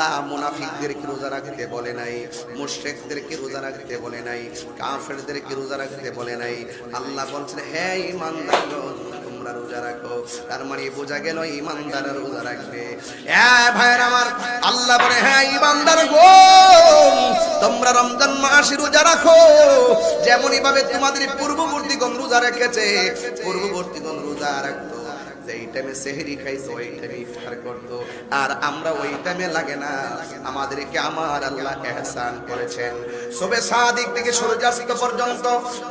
আল্লাহ মুনাফিকদেরকে রোজা রাখতে বলে নাই, মুশরিকদেরকে রোজা রাখতে বলে নাই, কাফেরদেরকে রোজা রাখতে বলে নাই। আল্লাহ বলছেন হ্যাঁ ইমানদারগণ তোমরা রোজা রাখো। তার মানে বোঝা গেল ইমানদাররা রোজা রাখবে। হ্যাঁ ভাইয়ের আমার, আল্লাহ বলে হ্যাঁ ইমানদার গো, তোমরা রমজান মাসে রোজা রাখো। যেমনই ভাবে তোমাদের পূর্ববর্তীগণ রোজা রেখেছে, পূর্ববর্তীগণ রোজা রাখতো। যেই টাইমে সেহরি খাইতো ওই টাইমে ইফতার করতো। আর আমরা ওই টাইমে লাগে না, আমাদেরকে আমার আল্লাহ এহসান করেছেন। সবে সাদিক থেকে সূর্যাস্ত পর্যন্ত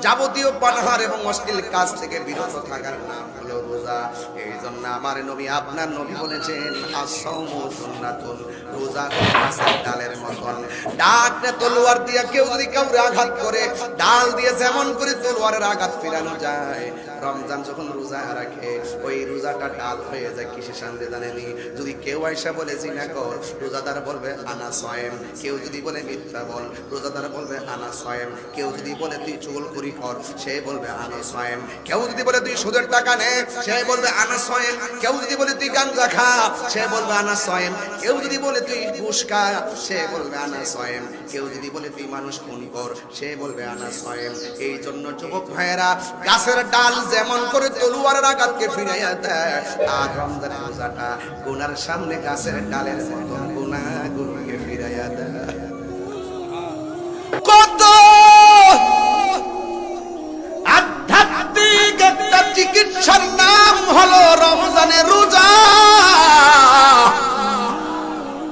যাবতীয় পানাহার এবং অশ্লীল কাজ থেকে বিরত থাকার নাম হলো রোজা। এই জন্য আমার নবী, আপনার নবী বলেছেন আসামু সুন্নাতুন, রোজা ডালের ডাকনে তলোয়ার দিয়ে কেউ যদি কাউরে আঘাত করে, ডাল দিয়ে যেমন করে তলোয়ারের আঘাত ফিরানো যায়। রমজান যখন রোজা রাখে, ওই রোজাটা ডাল হয়ে যায় কিসের সামনে জানেনি? যদি কেউ আয়সা বলে, জিনা কর। রোজাদার বলবে, আনা সয়েম। কেউ যদি বলে, মিথ্যা বল। রোজাদার বলবে, আনা সয়েম। কেউ যদি বলে, তুই চুগল করি কর। সে বলবে, আনা সয়েম। কেউ যদি বলে, তুই সুদের টাকা নে। সে বলবে, আনা সয়েম। কেউ যদি বলে, তুই গাঞ্জা খা। সে বলবে, আনা সয়েম। কেউ যদি বলে, তুই ঘুষ খা। সে বলবে, আনা সয়েম। কেউ যদি বলে, তুই মানুষ খুন কর, সে বলবে, আনা সয়েম। এই জন্য যুবক ভাইয়েরা, গাছের ডাল যেমন করে তলুয়ারের আঘাতকে ফিরাইয়া দেয়, আর রমজানের রোজাটা গুনার সামনে গাছের ডালের মতন গুনা গুনকে ফিরাইয়া দেয়। কত আধ্যাত্মিক একটা চিকিৎসার নাম হলো রমজানের রোজা।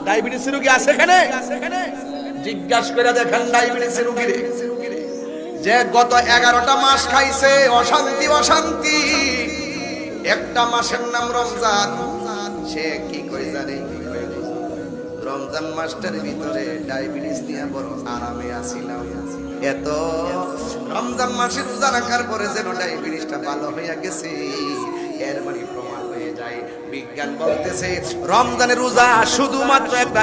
ডায়াবেটিস রোগী আছে এখানে? জিজ্ঞাসা করে দেখেন ডায়াবেটিস রোগীরে। যে গত এগারোটা মাস খাইছে, অশান্তি অশান্তি। একটা মাসের নাম রমজান। সে কি কই জানে? রমজান মাসটার ভিতরে ডায়াবেটিস নিয়ে বড় আরামে আছিলাম। এত রমজান মাসে রোজা রাখার পরে যেন ডায়াবেটিসটা ভালো হইয়া গেছে, এর মানে প্রমাণ হয়ে যায়। বিজ্ঞান বলতেছে রমজানের রোজা শুধুমাত্র একটা